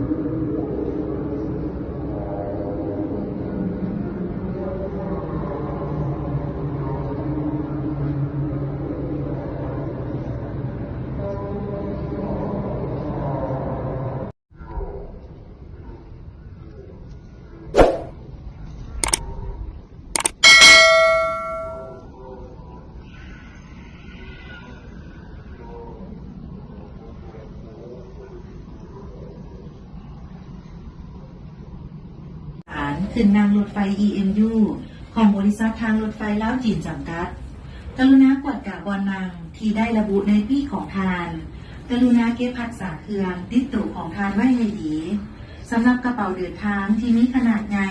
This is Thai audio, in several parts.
え! ขึ้นนางรถไฟ EMU ของบริษัททางรถไฟล้าวจีนจำกัด กรุณากวดกะบอนนางที่ได้ระบุในปี้ของทาน กรุณาเก็บพักษาเครื่องติดตัวของทานไว้ให้ดีสำหรับกระเป๋าเดินทางที่มีขนาดใหญ่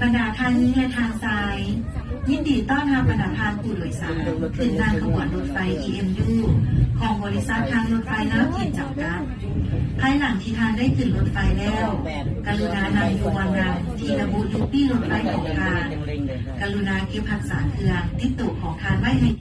บรรดาทางนี้และทางซ้าย ยินดีต้อนรับบรรดาทางผู้โดยสารขึ้นนั่งขบวนรถไฟ EMU ของบริษัททางรถไฟน้ำจีนจับกัดภายหลังที่ทานได้ขึ้นรถไฟแล้ว กรุณานำยูวันนำที่ระบุยูปี้รถไฟของทาน กรุณาเก็บรักษาเครื่องติดตัวของทานไว้ให้